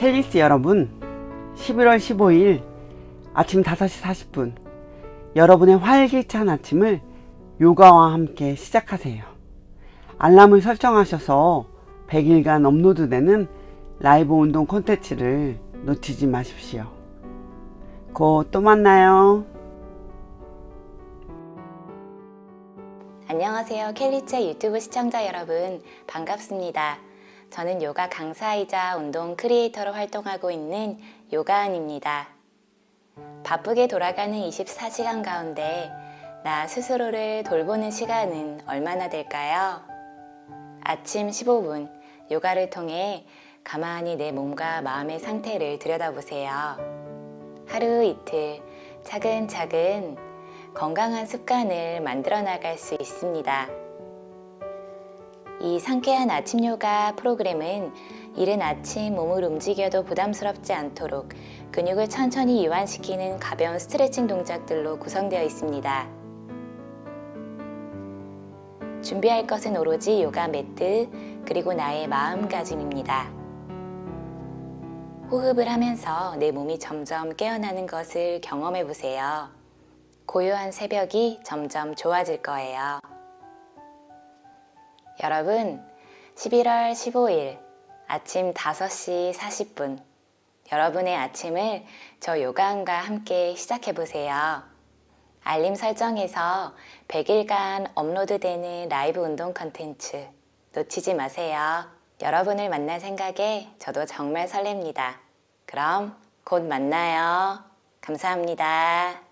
켈리스 여러분, 11월 15일 아침 5시 40분, 여러분의 활기찬 아침을 요가와 함께 시작하세요. 알람을 설정하셔서 100일간 업로드되는 라이브 운동 콘텐츠를 놓치지 마십시오. 곧 또 만나요. 안녕하세요. 켈리체 유튜브 시청자 여러분. 반갑습니다. 저는 요가 강사이자 운동 크리에이터로 활동하고 있는 요가은입니다. 바쁘게 돌아가는 24시간 가운데 나 스스로를 돌보는 시간은 얼마나 될까요? 아침 15분 요가를 통해 가만히 내 몸과 마음의 상태를 들여다보세요. 하루 이틀 차근차근 건강한 습관을 만들어 나갈 수 있습니다. 이 상쾌한 아침 요가 프로그램은 이른 아침 몸을 움직여도 부담스럽지 않도록 근육을 천천히 이완시키는 가벼운 스트레칭 동작들로 구성되어 있습니다. 준비할 것은 오로지 요가 매트 그리고 나의 마음가짐입니다. 호흡을 하면서 내 몸이 점점 깨어나는 것을 경험해 보세요. 고요한 새벽이 점점 좋아질 거예요. 여러분, 11월 15일 아침 5시 40분 여러분의 아침을 저 요가원과 함께 시작해 보세요. 알림 설정에서 100일간 업로드되는 라이브 운동 컨텐츠 놓치지 마세요. 여러분을 만날 생각에 저도 정말 설렙니다. 그럼 곧 만나요. 감사합니다.